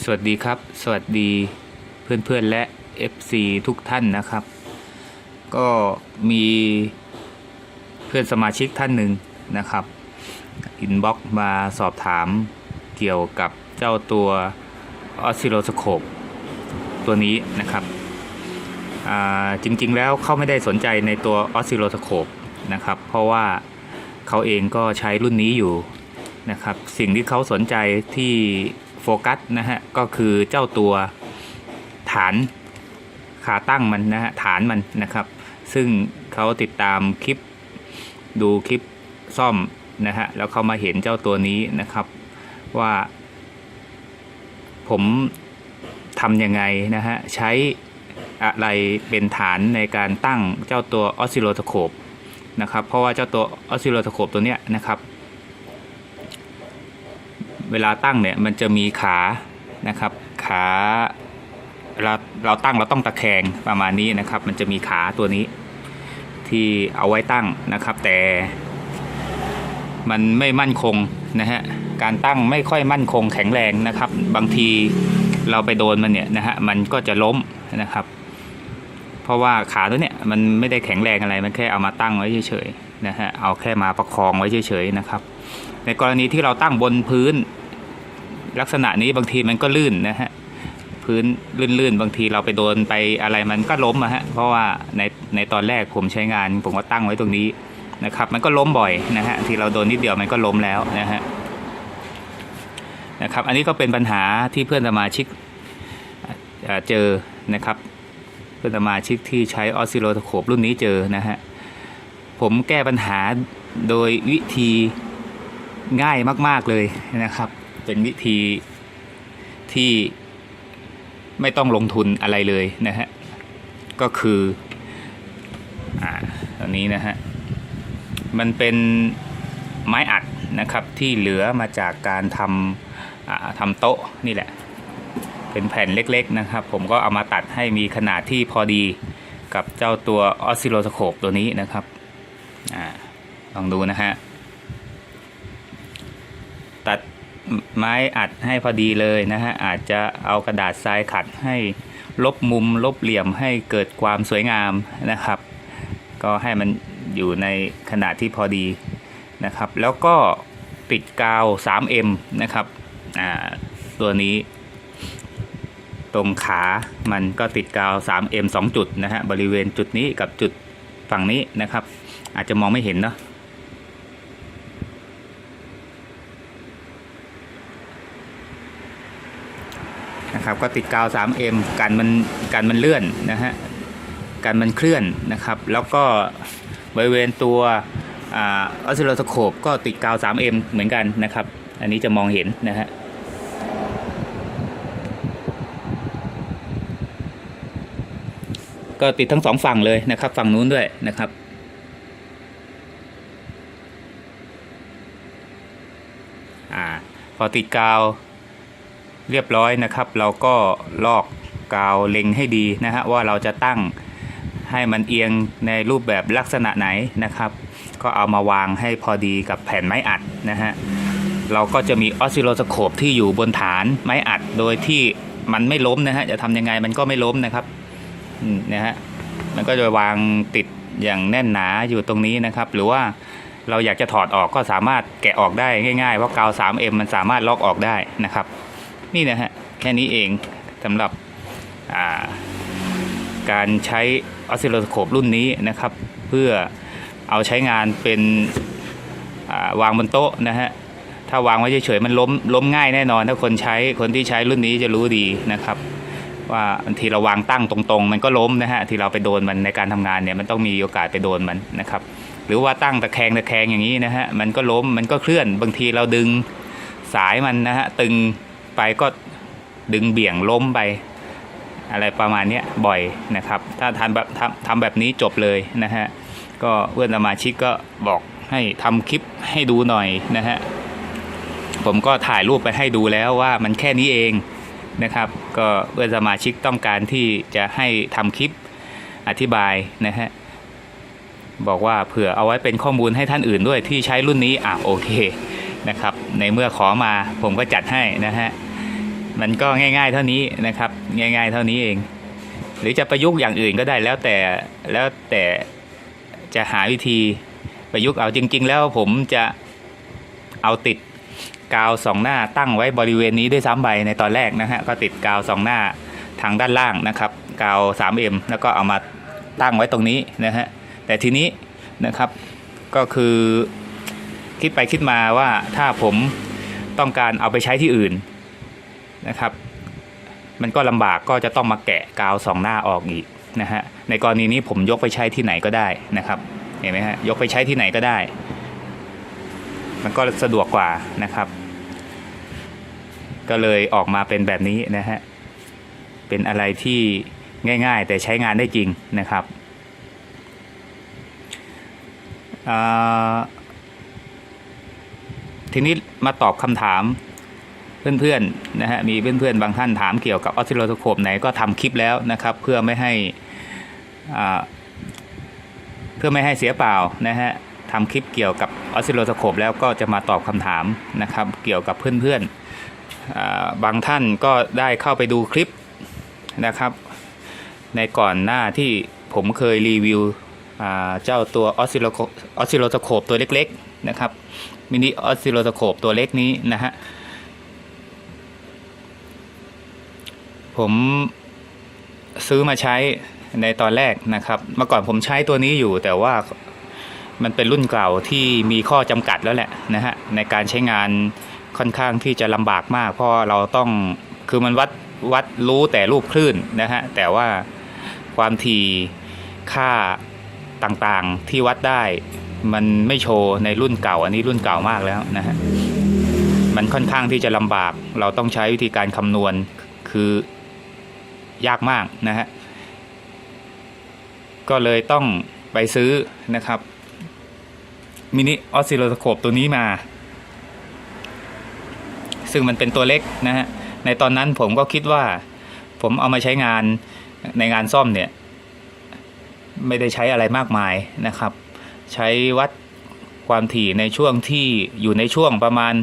สวัสดีครับ สวัสดีเพื่อนๆและ FC ทุกท่านนะครับ ก็มีเพื่อนสมาชิกท่านหนึ่งนะครับอินบ็อกมาสอบถามเกี่ยวกับเจ้าตัวออสซิโลสโคปตัวนี้นะครับจริงๆแล้วเขาไม่ได้สนใจในตัวออสซิโลสโคปนะครับ เพราะว่าเขาเองก็ใช้รุ่นนี้อยู่นะครับ สิ่งที่เขาสนใจที่ โฟกัสนะฮะก็คือเจ้าตัวฐานขาตั้งมันนะฮะฐานมันนะครับ ซึ่งเขาติดตามคลิปดูคลิปซ่อมนะฮะแล้วเขามาเห็นเจ้าตัวนี้นะครับว่า ผมทำยังไงนะฮะใช้อะไรเป็นฐานในการตั้งเจ้าตัวออสซิโลสโคปนะครับเพราะว่าเจ้าตัวออสซิโลสโคปตัวเนี้ยนะครับ เวลาตั้งเนี่ยมันจะมีขานะครับขาเราเราตั้งเราต้องตะแคงประมาณนี้นะครับ มันจะมีขาตัวนี้ที่เอาไว้ตั้งนะครับ แต่ มันไม่มั่นคงนะฮะการตั้งไม่ค่อยมั่นคงแข็งแรงนะครับ บางทีเราไปโดนมันเนี่ยนะฮะมันก็จะล้มนะครับ เพราะว่าขาตัวเนี้ยมันไม่ได้แข็งแรงอะไรมันแค่เอามาตั้งไว้เฉยๆนะฮะเอาแค่มาประคองไว้เฉยๆนะครับ ในกรณีที่เราตั้งบนพื้น ลักษณะนี้บางทีมันก็ลื่นนะฮะพื้นลื่นๆ บางทีเราไปโดนไปอะไรมันก็ล้มอะฮะเพราะว่าในในตอนแรกผมใช้งาน ผมก็ตั้งไว้ตรงนี้นะครับ มันก็ล้มบ่อยนะฮะที่เราโดนนิดเดียวมันก็ล้มแล้วนะฮะนะครับ อันนี้ก็เป็นปัญหาที่เพื่อนสมาชิกเจอนะครับ เพื่อนสมาชิกที่ใช้ออสซิโลโคปรุ่นนี้เจอนะฮะผมแก้ปัญหาโดยวิธีง่ายมาก ๆเลยนะครับ เป็นวิธีที่ไม่ต้องลงทุนอะไรเลยนะฮะ ก็คืออ่าตัวนี้นะฮะ มันเป็นไม้อัดนะครับที่เหลือมาจากการทำอ่าทำโต๊ะนี่แหละ เป็นแผ่นเล็กๆนะครับ ผมก็เอามาตัดให้มีขนาดที่พอดีกับเจ้าตัวออสซิโลสโคปตัวนี้นะครับอาลองดูนะฮะ ตัด ไม้อัดให้พอดีเลยนะฮะอาจจะเอากระดาษทรายขัดให้ลบมุมลบเหลี่ยมให้เกิดความสวยงามนะครับ ก็ให้มันอยู่ในขนาดที่พอดีนะครับ แล้วก็ติดกาว 3M นะครับอ่าตัวนี้ ตรงขามันก็ติดกาว 3M 2 จุดนะฮะบริเวณจุดนี้กับจุดฝั่งนี้นะครับ อาจจะมองไม่เห็นเนาะ นะครับ ก็ติดกาว 3M กันมันกันมันเลื่อนนะฮะกันมันเคลื่อนนะครับ แล้วก็บริเวณตัวออสซิโลสโคปก็ติดกาว 3M เหมือนกันนะครับ อันนี้จะมองเห็นนะฮะก็ติดทั้งสองฝั่งเลยนะครับ ฝั่งนู้นด้วยนะครับอ่าพอติดกาว เรียบร้อยนะครับ เราก็ลอกกาวเล็งให้ดีนะฮะว่าเราจะตั้งให้มันเอียงในรูปแบบลักษณะไหนนะครับ ก็เอามาวางให้พอดีกับแผ่นไม้อัดนะฮะเราก็จะมีออสซิโลสโคปที่อยู่บนฐานไม้อัดโดยที่มันไม่ล้มนะฮะจะทำยังไงมันก็ไม่ล้มนะครับนะฮะมันก็จะวางติดอย่างแน่นหนาอยู่ตรงนี้นะครับ หรือว่าเราอยากจะถอดออกก็สามารถแกะออกได้ง่ายๆ เพราะกาว 3M มันสามารถลอกออกได้นะครับ นี่นะฮะ แค่นี้เองสำหรับการใช้ออสซิโลสโคปรุ่นนี้นะครับ เพื่อเอาใช้งานเป็นวางบนโต๊ะนะฮะ ถ้าวางไว้เฉยๆมันล้มล้มง่ายแน่นอน ถ้าคนใช้คนที่ใช้รุ่นนี้จะรู้ดีนะครับ ว่าบางทีเราวางตั้งตรงๆ มันก็ล้มนะฮะที่เราไปโดนมันในการทำงานเนี่ยมันต้องมีโอกาสไปโดนมันนะครับ หรือว่าตั้งตะแคงตะแคงอย่างนี้นะฮะมันก็ล้มมันก็เคลื่อนบางทีเราดึงสายมันนะฮะตึง ไปก็ดึงเบี่ยงล้มไป อะไรประมาณนี้บ่อยนะครับ ถ้าทำแบบทำทำแบบนี้จบเลยนะฮะก็เพื่อนสมาชิกก็บอกให้ทำคลิปให้ดูหน่อยนะฮะผมก็ถ่ายรูปไปให้ดูแล้วว่ามันแค่นี้เองนะครับ ก็เพื่อนสมาชิกต้องการที่จะให้ทำคลิปอธิบายนะฮะบอกว่าเผื่อเอาไว้เป็นข้อมูลให้ท่านอื่นด้วยที่ใช้รุ่นนี้อะโอเค นะครับ ในเมื่อขอมาผมก็จัดให้นะฮะมันก็ง่าย ๆ เท่านี้นะครับ ง่าย ๆ เท่านี้เอง หรือจะประยุกต์อย่างอื่นก็ได้แล้วแต่แล้วแต่จะหาวิธีประยุกต์เอาจริง ๆ แล้วผมจะเอาติดกาวสองหน้าตั้งไว้บริเวณนี้ด้วยซ้ำไปในตอนแรกนะฮะก็ติดกาวสองหน้าทางด้านล่างนะครับ กาว 3M แล้วก็เอามาตั้งไว้ตรงนี้นะฮะแต่ทีนี้นะครับก็คือ คิดไปคิดมาว่าถ้าผมต้องการเอาไปใช้ที่อื่นนะครับ มันก็ลำบากก็จะต้องมาแกะกาวสองหน้าออกอีกนะฮะในกรณีนี้ผมยกไปใช้ที่ไหนก็ได้นะครับเห็นไหมฮะยกไปใช้ที่ไหนก็ได้ มันก็สะดวกกว่านะครับ ก็เลยออกมาเป็นแบบนี้นะฮะเป็นอะไรที่ง่าย ๆ แต่ใช้งานได้จริงนะครับอ่า ทีนี้มาตอบคำถามเพื่อนๆนะฮะมีเพื่อนๆบางท่านถามเกี่ยวกับออสซิโลสโคปไหนก็ทำคลิปแล้วนะครับ เพื่อไม่ให้เพื่อไม่ให้เสียเปล่านะฮะทำคลิปเกี่ยวกับออสซิโลสโคปแล้วก็จะมาตอบคำถามนะครับ เกี่ยวกับเพื่อนๆบางท่านก็ได้เข้าไปดูคลิปนะครับ ในก่อนหน้าที่ผมเคยรีวิวเจ้าตัวออสซิโลสโลสโคปตัวเล็กๆนะครับ มินิออสซิโลสโคปตัวเล็กนี้นะฮะ ผมซื้อมาใช้ในตอนแรกนะครับ เมื่อก่อนผมใช้ตัวนี้อยู่ แต่ว่ามันเป็นรุ่นเก่าที่มีข้อจำกัดแล้วแหละนะฮะ ในการใช้งานค่อนข้างที่จะลำบากมาก เพราะเราต้องคือมันวัดวัดรู้แต่รูปคลื่นนะฮะ แต่ว่าความถี่ค่าต่างๆที่วัดได้ มันไม่โชว์ในรุ่นเก่า อันนี้รุ่นเก่ามากแล้วนะฮะมันค่อนข้างที่จะลำบากเราต้องใช้วิธีการคำนวณคือยากมากนะฮะก็เลยต้องไปซื้อนะครับมินิออสซิโลสโคปตัวนี้มา ซึ่งมันเป็นตัวเล็กนะฮะในตอนนั้นผมก็คิดว่า ผมเอามาใช้งานในงานซ่อมเนี่ย ไม่ได้ใช้อะไรมากมายนะครับ ใช้วัดความถี่ในช่วงที่อยู่ในช่วงประมาณ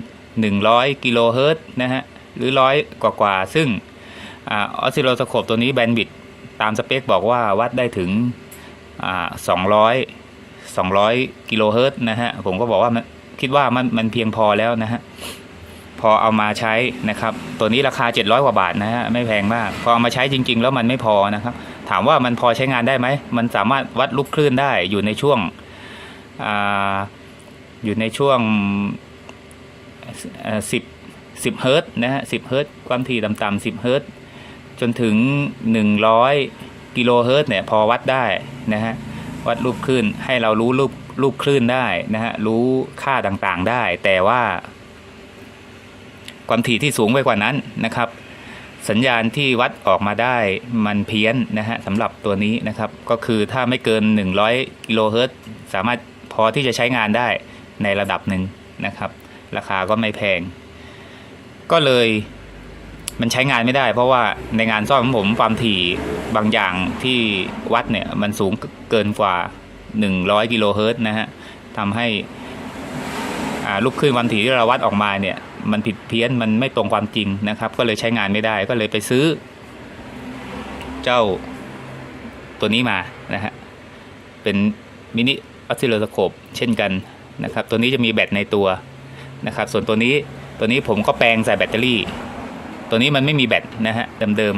100 กิโลเฮิรตซ์นะฮะ หรือร้อยกว่าๆซึ่งออสซิโลสโคปตัวนี้แบนด์วิดตามสเปคบอกว่าวัดได้ถึงสองร้อยสองร้อยกิโลเฮิรตซ์นะฮะ ผมก็บอกว่ามันคิดว่ามันมันเพียงพอแล้วนะฮะ พอเอามาใช้นะครับ ตัวนี้ราคา 700 กว่าบาทนะฮะ ไม่แพงมาก พอเอามาใช้จริง ๆ แล้วมันไม่พอนะครับ ถามว่ามันพอใช้งานได้ไหม มันสามารถวัดลูกคลื่นได้อยู่ในช่วง อยู่ในช่วงสิบสิบเฮิร์ตนะฮะสิบเฮิร์ตความถี่ต่ำๆสิบเฮิร์ตจนถึง 100 กิโลเฮิร์ตเนี่ยพอวัดได้นะฮะวัดรูปคลื่นให้เรารู้รูปรูปคลื่นได้นะฮะรู้ค่าต่างๆได้ แต่ว่าความถี่ที่สูงไปกว่านั้นนะครับ สัญญาณที่วัดออกมาได้มันเพี้ยนนะฮะสำหรับตัวนี้นะครับ ก็คือถ้าไม่เกิน 100 กิโลเฮิร์ตสามารถ อที่จะใช้งานได้ในระดับหนึ่งนะครับ ราคาก็ไม่แพง ก็เลยมันใช้งานไม่ได้ เพราะว่าในงานซ่อมของผมความถี่บางอย่างที่วัดเนี่ยมันสูงเกินกว่า 100 กิโลเฮิรตซ์นะฮะทำให้ลูกคลื่นความถี่ที่เราวัดออกมาเนี่ยมันผิดเพี้ยนมันไม่ตรงความจริงนะครับ ก็เลยใช้งานไม่ได้ก็เลยไปซื้อ เจ้าตัวนี้มานะฮะเป็นมินิ ออสซิโลสโคปเช่นกันนะครับ ตัวนี้จะมีแบตในตัวนะครับ ส่วนตัวนี้ตัวนี้ผมก็แปลงใส่แบตเตอรี่ ตัวนี้มันไม่มีแบตนะฮะเดิม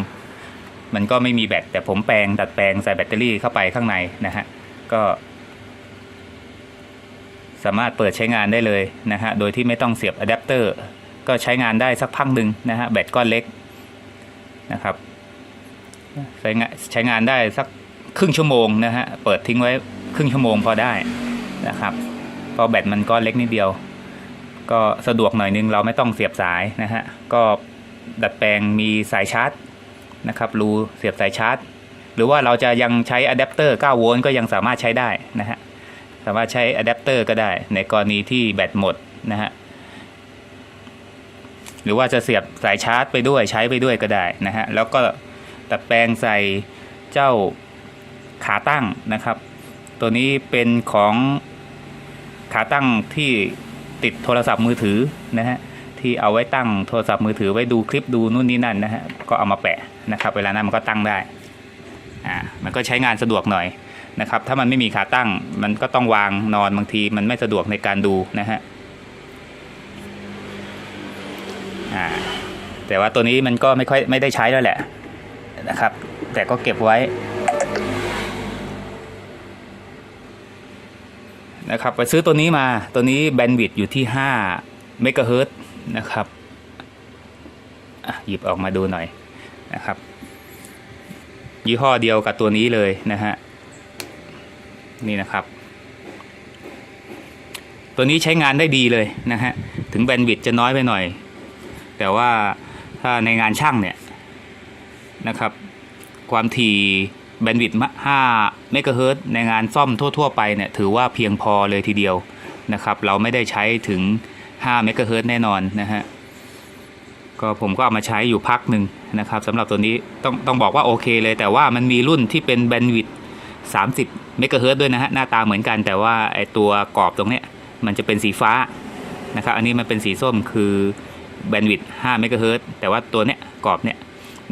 ๆมันก็ไม่มีแบตแต่ผมแปลงดัดแปลงใส่แบตเตอรี่เข้าไปข้างในนะฮะก็ สามารถเปิดใช้งานได้เลยนะฮะโดยที่ไม่ต้องเสียบอะแดปเตอร์ก็ใช้งานได้สักพักหนึ่งนะฮะแบตก้อนเล็กนะครับใช้งานใช้งานได้สักครึ่งชั่วโมงนะฮะ เปิดทิ้งไว้ ครึ่งชั่วโมงพอได้นะครับเพราะแบตมันก้อนเล็กนิดเดียว ก็สะดวกหน่อยนึงเราไม่ต้องเสียบสายนะฮะก็ดัดแปลงมีสายชาร์จนะครับรูเสียบสายชาร์จ หรือว่าเราจะยังใช้อะแดปเตอร์9โวลต์ก็ยังสามารถใช้ได้นะฮะสามารถใช้อะแดปเตอร์ก็ได้ ในกรณีที่แบตหมดนะฮะหรือว่าจะเสียบสายชาร์จไปด้วยใช้ไปด้วยก็ได้นะฮะแล้วก็ดัดแปลงใส่เจ้าขาตั้งนะครับ ตัวนี้เป็นของขาตั้งที่ติดโทรศัพท์มือถือนะฮะที่เอาไว้ตั้งโทรศัพท์มือถือไว้ดูคลิปดูนู่นนี่นั่นนะฮะก็เอามาแปะนะครับ เวลานั้นมันก็ตั้งได้อ่ามันก็ใช้งานสะดวกหน่อยนะครับ ถ้ามันไม่มีขาตั้งมันก็ต้องวางนอนบางทีมันไม่สะดวกในการดูนะฮะอ่าแต่ว่าตัวนี้มันก็ไม่ค่อยไม่ได้ใช้แล้วแหละนะครับ แต่ก็เก็บไว้ นะครับไปซื้อตัวนี้มาตัวนี้แบนด์วิดต์อยู่ที่5เมกะเฮิรตนะครับหยิบออกมาดูหน่อยนะครับ ยี่ห้อเดียวกับตัวนี้เลยนะฮะนี่นะครับ ตัวนี้ใช้งานได้ดีเลยนะฮะถึงแบนด์วิดต์จะน้อยไปหน่อย แต่ว่าถ้าในงานช่างเนี่ยนะครับ ความถี่ แบนด์วิดต์5เมกะเฮิรตซ์ในงานซ่อมทั่ว ๆ ไปเนี่ยถือว่าเพียงพอเลยทีเดียวนะครับ เราไม่ได้ใช้ถึง5เมกะเฮิรตซ์แน่นอนนะฮะก็ผมก็เอามาใช้อยู่พักหนึ่งนะครับสำหรับตัวนี้ต้องต้องบอกว่าโอเคเลย แต่ว่ามันมีรุ่นที่เป็นแบนด์วิดต์30เมกะเฮิรตซ์ด้วยนะฮะหน้าตาเหมือนกัน แต่ว่าไอตัวกรอบตรงเนี้ยมันจะเป็นสีฟ้านะครับอันนี้มันเป็นสีส้มคือแบนด์วิดต์5เมกะเฮิรตซ์แต่ว่าตัวเนี้ยกรอบเนี้ย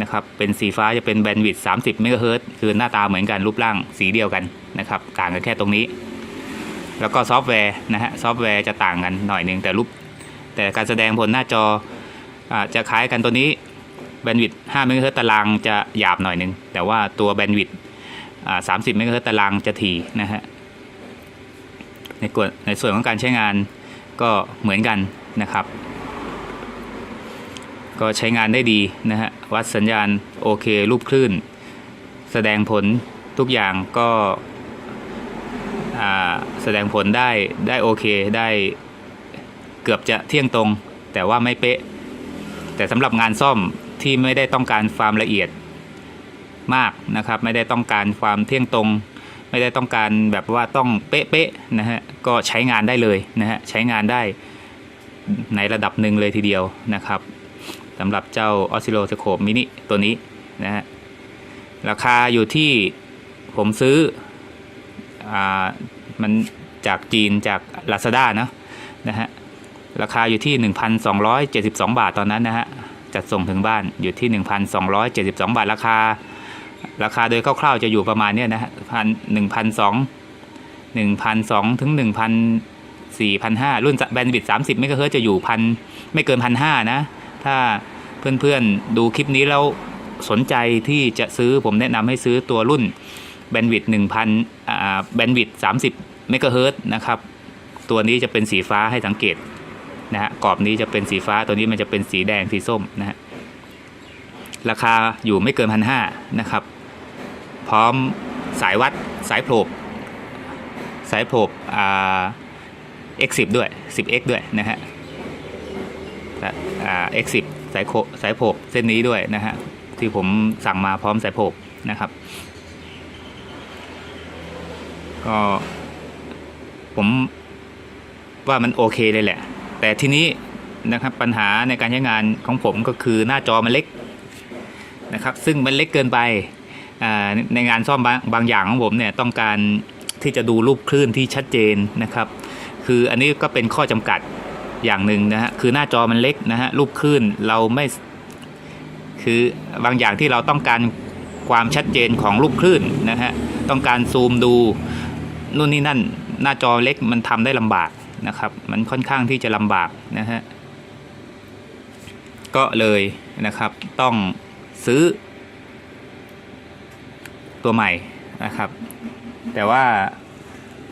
นะครับ เป็นสีฟ้าจะเป็นแบนด์วิดต์30เมกะเฮิรตซ์คือหน้าตาเหมือนกันรูปร่างสีเดียวกันนะครับ ต่างกันแค่ตรงนี้ แล้วก็ซอฟต์แวร์นะฮะซอฟต์แวร์จะต่างกันหน่อยหนึ่งแต่รูปแต่การแสดงผลหน้าจออาจะคล้ายกันตัวนี้แบนด์วิดต์5เมกะเฮิรตซ์ตารางจะหยาบหน่อยหนึ่งแต่ว่าตัวแบนด์วิดต์30เมกะเฮิรตซ์ตารางจะถี่นะฮะในกฎในส่วนของการใช้งานก็เหมือนกันนะครับ ก็ใช้งานได้ดีนะฮะวัดสัญญาณโอเครูปคลื่น แสดงผลทุกอย่างก็แสดงผลได้ได้โอเคได้เกือบจะเที่ยงตรง แต่ว่าไม่เป๊ะ แต่สำหรับงานซ่อมที่ไม่ได้ต้องการความละเอียดมากนะครับ ไม่ได้ต้องการความเที่ยงตรง ไม่ได้ต้องการแบบว่าต้องเป๊ะๆนะฮะก็ใช้งานได้เลยนะฮะใช้งานได้ในระดับหนึ่งเลยทีเดียวนะครับ สำหรับเจ้าออสซิโลสโคปมินิตัวนี้นะฮะราคาอยู่ที่ผมซื้ออ่ามันจากจีนจาก Lazada นะนะฮะราคาอยู่ที่ 1,272 บาทตอนนั้นนะฮะจัดส่งถึงบ้านอยู่ที่ 1,272 บาทราคา ราคาโดยคร่าวๆจะอยู่ประมาณเนี้ยนะฮะพันหนึ่งพันสองหนึ่งพันสองถึงหนึ่งพันสี่พันห้ารุ่นแบนด์วิดสามสิบเมกะเฮิร์จะอยู่พันไม่เกินพันห้านะ ถ้าเพื่อนๆดูคลิปนี้แล้วสนใจที่จะซื้อผมแนะนำให้ซื้อตัวรุ่นแบนด์วิดหนึ่งพันอ่าแบนด์วิดสามสิบเมกะเฮิรตนะครับ ตัวนี้จะเป็นสีฟ้าให้สังเกตนะฮะกรอบนี้จะเป็นสีฟ้าตัวนี้มันจะเป็นสีแดงสีส้มนะฮะราคาอยู่ไม่เกินพันห้านะครับ พร้อมสายวัดสายโผล่สายโผล่อ่า x10 ด้วย 10x ด้วยนะฮะ และอ่ x10 สายโคสายโผล่เส้นนี้ด้วยนะฮะที่ผมสั่งมาพร้อมสายโผล่นะครับ ก็ผมว่ามันโอเคเลยแหละ แต่ทีนี้นะครับปัญหาในการใช้งานของผมก็คือหน้าจอมันเล็กนะครับ ซึ่งมันเล็กเกินไปในงานซ่อมบาบางอย่างของผมเนี่ยต้องการที่จะดูรูปคลื่นที่ชัดเจนนะครับ คืออันนี้ก็เป็นข้อจำกัด อย่างหนึ่งนะฮะคือหน้าจอมันเล็กนะฮะรูปคลื่นเราไม่คือบางอย่างที่เราต้องการความชัดเจนของรูปคลื่นนะฮะต้องการซูมดูนู่นนี่นั่น หน้าจอเล็กมันทำได้ลำบากนะครับ มันค่อนข้างที่จะลำบากนะฮะก็เลยนะครับต้องซื้อ ตัวใหม่นะครับ แต่ว่า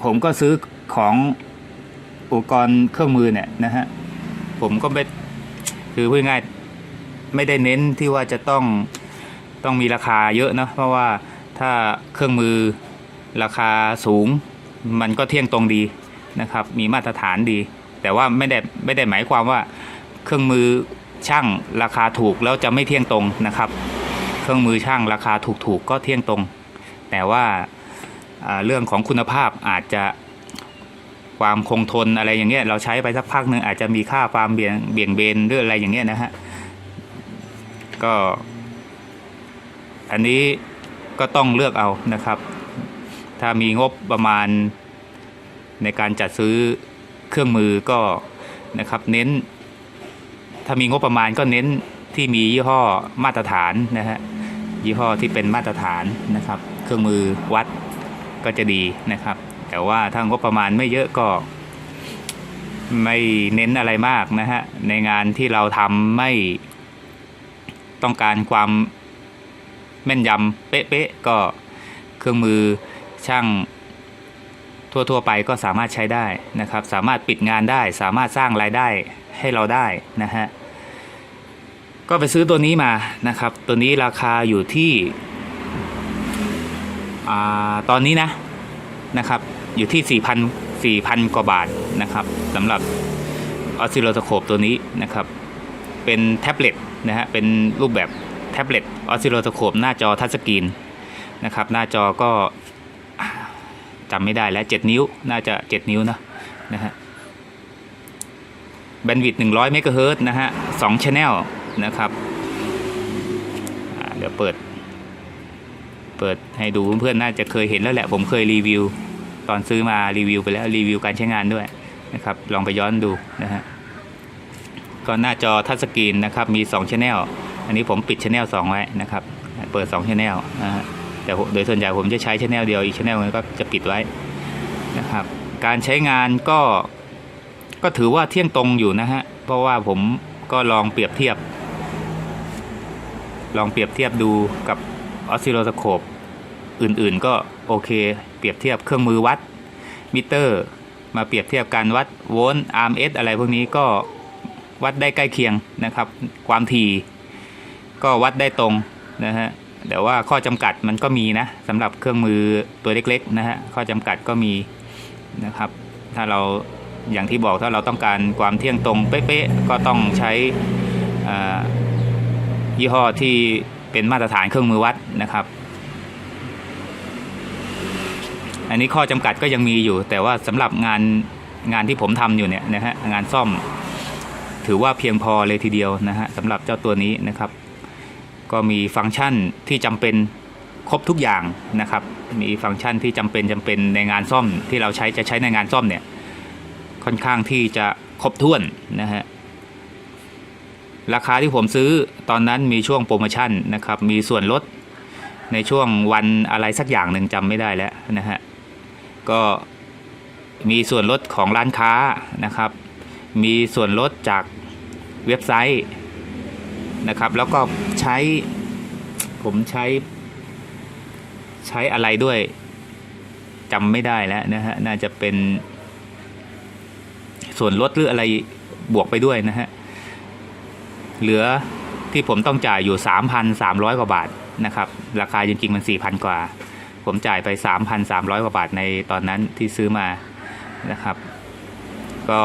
ผมก็ซื้อของ อุปกรณ์เครื่องมือเนี่ยนะฮะผมก็ไม่คือพูดง่ายไม่ได้เน้นที่ว่าจะต้องต้องมีราคาเยอะนะเพราะว่าถ้าเครื่องมือราคาสูง มันก็เที่ยงตรงดีนะครับ มีมาตรฐานดี แต่ว่าไม่ได้ไม่ได้หมายความว่าเครื่องมือช่างราคาถูกแล้วจะไม่เที่ยงตรงนะครับ เครื่องมือช่างราคาถูกๆกก็เที่ยงตรง แต่ว่าเรื่องของคุณภาพอาจจะ ความคงทนอะไรอย่างเงี้ยเราใช้ไปสักพักหนึ่งอาจจะมีค่าความเบี่ยงเบี่ยงเบนหรืออะไรอย่างเงี้ยนะฮะก็ อันนี้ก็ต้องเลือกเอานะครับ ถ้ามีงบประมาณในการจัดซื้อเครื่องมือก็นะครับ เน้น ถ้ามีงบประมาณก็เน้นที่มียี่ห้อมาตรฐานนะฮะยี่ห้อที่เป็นมาตรฐานนะครับ เครื่องมือวัดก็จะดีนะครับ แต่ว่าถ้างบประมาณไม่เยอะก็ไม่เน้นอะไรมากนะฮะ ในงานที่เราทำไม่ต้องการความแม่นยำเป๊ะๆก็เครื่องมือช่างทั่ว ๆ ไปก็สามารถใช้ได้นะครับ สามารถปิดงานได้ สามารถสร้างรายได้ให้เราได้นะฮะ ก็ไปซื้อตัวนี้มานะครับ ตัวนี้ราคาอยู่ที่อาตอนนี้นะนะครับ อยู่ที่ 4,000 4,000 กว่าบาทนะครับสำหรับออสซิโลสโคปตัวนี้นะครับ เป็นแท็บเล็ตนะฮะเป็นรูปแบบแท็บเล็ตออสซิโลสโคปหน้าจอทัชสกรีนนะครับ หน้าจอก็จำไม่ได้แล้ว 7 นิ้วน่าจะ 7 นิ้วนะนะฮะแบนด์วิดต์100 เมกะเฮิรตนะฮะ2 channel นะครับเดี๋ยวเปิด เปิดให้ดูเพื่อนๆน่าจะเคยเห็นแล้วแหละ ผมเคยรีวิว ตอนซื้อมารีวิวไปแล้วรีวิวการใช้งานด้วยนะครับ ลองไปย้อนดูนะฮะก็หน้าจอทัชสกรีนนะครับ มี2 channel อันนี้ผมปิด channel 2 ไว้นะครับ เปิด 2 channel นะฮะแต่โดยส่วนใหญ่ผมจะใช้ channel เดียวอีก channel นึงก็จะปิดไว้นะครับ การใช้งานก็ก็ถือว่าเที่ยงตรงอยู่นะฮะ เพราะว่าผมก็ลองเปรียบเทียบ ลองเปรียบเทียบดูกับออสซิโลสโคปอื่นๆก็ โอเค เปรียบเทียบเครื่องมือวัดมิเตอร์ มาเปรียบเทียบการวัดโวลต์ RMS อสอะไรพวกนี้ก็วัดได้ใกล้เคียงนะครับ ความถี่ก็วัดได้ตรงนะฮะแต่ว่าข้อจำกัดมันก็มีนะสำหรับเครื่องมือตัวเล็กๆนะฮะข้อจำกัดก็มีนะครับ ถ้าเราอย่างที่บอกถ้าเราต้องการความเที่ยงตรงเป๊ะๆก็ต้องใช้ยี่ห้อที่เป็นมาตรฐานเครื่องมือวัดนะครับ อันนี้ข้อจำกัดก็ยังมีอยู่ แต่ว่าสำหรับงานงานที่ผมทำอยู่เนี่ยนะฮะงานซ่อม ถือว่าเพียงพอเลยทีเดียวนะฮะสำหรับเจ้าตัวนี้นะครับ ก็มีฟังก์ชันที่จำเป็นครบทุกอย่างนะครับ มีฟังก์ชันที่จำเป็นจำเป็นในงานซ่อมที่เราใช้จะใช้ในงานซ่อมเนี่ยค่อนข้างที่จะครบถ้วนนะฮะราคาที่ผมซื้อตอนนั้นมีช่วงโปรโมชั่นนะครับ มีส่วนลดในช่วงวันอะไรสักอย่างหนึ่งจำไม่ได้แล้วนะฮะ ก็มีส่วนลดของร้านค้านะครับ มีส่วนลดจากเว็บไซต์นะครับ แล้วก็ใช้ผมใช้ ใช้อะไรด้วยจำไม่ได้แล้วนะฮะ น่าจะเป็น ส่วนลดหรืออะไรบวกไปด้วยนะฮะ เหลือที่ผมต้องจ่ายอยู่ 3,300 กว่าบาทนะครับ ราคาจริง ๆ มัน 4,000 กว่า ผมจ่ายไป 3,300 กว่าบาทในตอนนั้นที่ซื้อมานะครับ ก็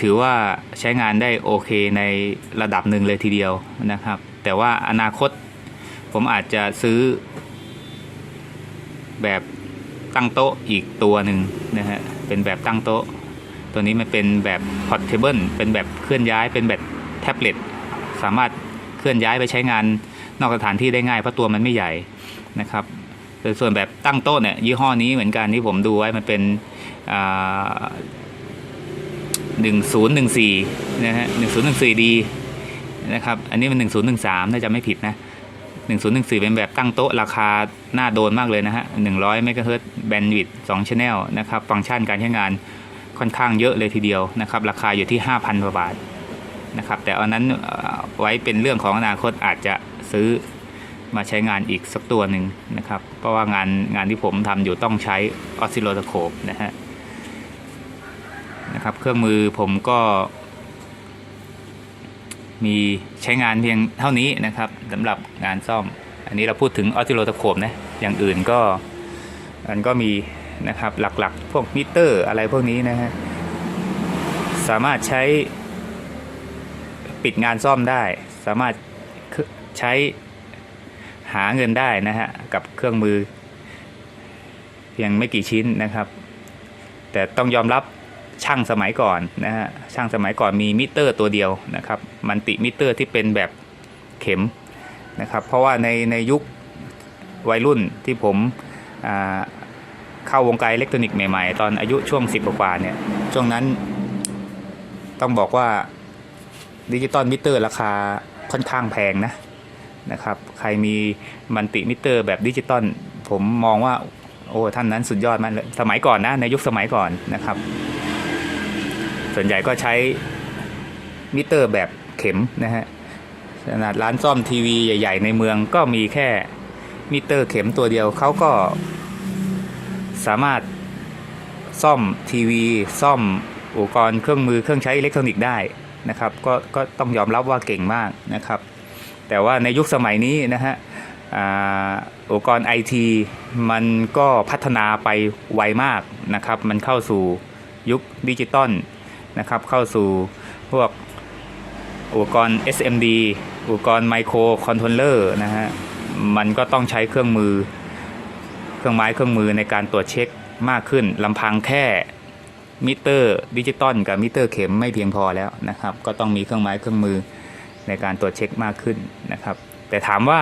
ถือว่าใช้งานได้โอเคในระดับหนึ่งเลยทีเดียวนะครับ แต่ว่าอนาคตผมอาจจะซื้อ แบบตั้งโต๊ะอีกตัวหนึ่งนะฮะเป็นแบบตั้งโต๊ะ ตัวนี้มันเป็นแบบ portable เป็นแบบเคลื่อนย้ายเป็นแบบแท็บเล็ตสามารถเคลื่อนย้ายไปใช้งาน นอกสถานที่ได้ง่ายเพราะตัวมันไม่ใหญ่นะครับส่วนแบบตั้งโต๊ะเนี่ยยี่ห้อนี้เหมือนกันที่ผมดูไว้มันเป็นหนึ่งศูนย์หนึ่งสี่นะฮะหนึ่งศูนย์หนึ่งสี่ดีนะครับ อันนี้มันหนึ่งศูนย์หนึ่งสามน่าจะไม่ผิดนะหนึ่งศูนย์หนึ่งสี่เป็นแบบตั้งโต๊ะราคาหน้าโดนมากเลยนะฮะหนึ่งร้อยเมกะเฮิรตซ์แบนด์วิดต์สองชแนลนะครับ ฟังก์ชันการใช้งานค่อนข้างเยอะเลยทีเดียวนะครับ ราคาอยู่ที่5,000กว่าบาทนะครับ แต่อันนั้นไว้เป็นเรื่องของอนาคตอาจจะ ซื้อมาใช้งานอีกสักตัวหนึ่งนะครับ เพราะว่างานงานที่ผมทำอยู่ต้องใช้ออสซิโลสโคปนะฮะนะครับ เครื่องมือผมก็ มีใช้งานเพียงเท่านี้นะครับสำหรับงานซ่อม อันนี้เราพูดถึงออสซิโลสโคปนะอย่างอื่นก็มันก็มีนะครับหลักๆ พวกมิเตอร์อะไรพวกนี้นะฮะสามารถใช้ปิดงานซ่อมได้สามารถ ใช้หาเงินได้นะฮะกับเครื่องมือ เพียงไม่กี่ชิ้นนะครับ แต่ต้องยอมรับช่างสมัยก่อนนะฮะช่างสมัยก่อนมีมิเตอร์ตัวเดียวนะครับ มันติมิเตอร์ที่เป็นแบบเข็มนะครับ เพราะว่าในในยุควัยรุ่นที่ผมเข้าวงการอิเล็กทรอนิกส์ใหม่ๆ ตอนอายุช่วง 10 กว่าเนี่ยช่วงนั้นต้องบอกว่าดิจิตอลมิเตอร์ราคาค่อนข้างแพงนะ นะครับ ใครมีมันติมิเตอร์แบบดิจิตอลผมมองว่าโอ้ท่านนั้นสุดยอดมากเลยสมัยก่อนนะในยุคสมัยก่อนนะครับ ส่วนใหญ่ก็ใช้มิเตอร์แบบเข็มนะฮะขนาดร้านซ่อมทีวีใหญ่ ๆ ในเมืองก็มีแค่มิเตอร์เข็มตัวเดียวเขาก็สามารถซ่อมทีวี ซ่อมอุปกรณ์เครื่องมือเครื่องใช้อิเล็กทรอนิกส์ได้นะครับ ก็ก็ต้องยอมรับว่าเก่งมากนะครับ แต่ว่าในยุคสมัยนี้นะฮะอุปกรณ์ไอทีมันก็พัฒนาไปไวมากนะครับ มันเข้าสู่ยุคดิจิตอลนะครับ เข้าสู่พวกอุปกรณ์ SMD อุปกรณ์ไมโครคอนโทรลเลอร์นะฮะ มันก็ต้องใช้เครื่องมือ เครื่องไม้เครื่องมือในการตรวจเช็คมากขึ้นลำพังแค่มิเตอร์ดิจิตอลกับมิเตอร์เข็มไม่เพียงพอแล้วนะครับ ก็ต้องมีเครื่องไม้เครื่องมือ ในการตรวจเช็คมากขึ้นนะครับ แต่ถามว่า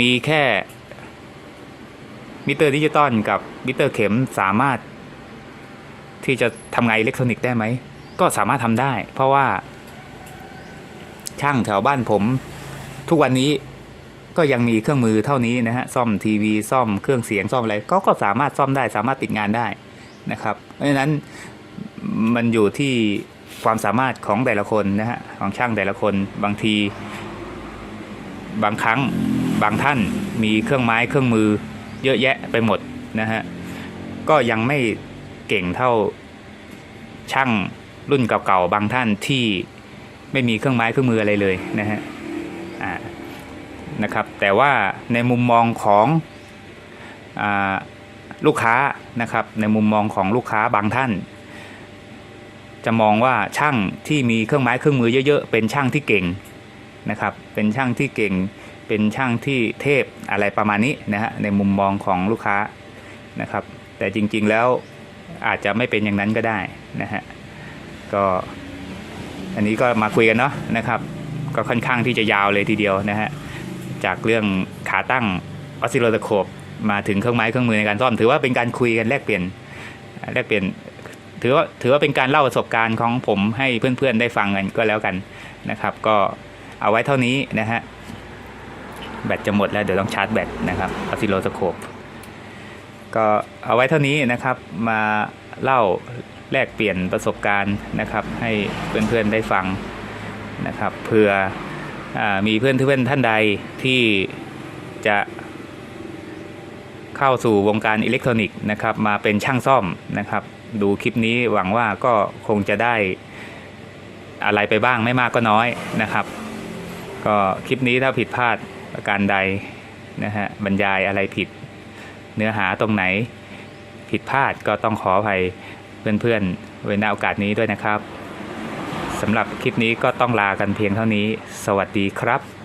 มีแค่มิเตอร์ดิจิตอลกับมิเตอร์เข็มสามารถ ที่จะทำงานอิเล็กทรอนิกส์ได้ไหม ก็สามารถทำได้ เพราะว่า ช่างแถวบ้านผม ทุกวันนี้ก็ยังมีเครื่องมือเท่านี้นะฮะซ่อมทีวีซ่อมเครื่องเสียงซ่อมอะไรก็ก็สามารถซ่อมได้ สามารถติดงานได้นะครับ เพราะฉะนั้นมันอยู่ที่ ความสามารถของแต่ละคนนะฮะของช่างแต่ละคนบางที บางครั้งบางท่านมีเครื่องไม้เครื่องมือเยอะแยะไปหมดนะฮะก็ยังไม่เก่งเท่าช่างรุ่นเก่าๆบางท่านที่ไม่มีเครื่องไม้เครื่องมืออะไรเลยนะฮะอ่านะครับ แต่ว่าในมุมมองของอาลูกค้านะครับ ในมุมมองของลูกค้าบางท่าน จะมองว่าช่างที่มีเครื่องไม้เครื่องมือเยอะๆ เป็นช่างที่เก่งนะครับ เป็นช่างที่เก่ง เป็นช่างที่เทพอะไรประมาณนี้นะฮะในมุมมองของลูกค้านะครับ แต่จริงๆแล้วอาจจะไม่เป็นอย่างนั้นก็ได้นะฮะก็อันนี้ก็มาคุยกันเนาะนะครับ ก็ค่อนข้างที่จะยาวเลยทีเดียวนะฮะจากเรื่องขาตั้งออสซิโลสโคปมาถึงเครื่องไม้เครื่องมือในการซ่อม ถือว่าเป็นการคุยกันแลกเปลี่ยนแลกเปลี่ยน ถือว่าถือว่าเป็นการเล่าประสบการณ์ของผมให้เพื่อนๆได้ฟังกันก็แล้วกันนะครับ ก็เอาไว้เท่านี้นะฮะแบตจะหมดแล้วเดี๋ยวต้องชาร์จแบตนะครับออสซิโลสโคปก็เอาไว้เท่านี้นะครับมาเล่าแลกเปลี่ยนประสบการณ์นะครับ ให้เพื่อนๆได้ฟังนะครับเผื่ออมีเพื่อนเพื่อนท่านใดที่จะเข้าสู่วงการอิเล็กทรอนิกส์นะครับ มาเป็นช่างซ่อมนะครับ ดูคลิปนี้หวังว่าก็คงจะได้อะไรไปบ้างไม่มากก็น้อยนะครับ ก็คลิปนี้ถ้าผิดพลาดประการใดนะฮะบรรยายอะไรผิดเนื้อหาตรงไหนผิดพลาดก็ต้องขออภัยเพื่อนๆไว้ในโอกาสนี้ด้วยนะครับสำหรับคลิปนี้ก็ต้องลากันเพียงเท่านี้ สวัสดีครับ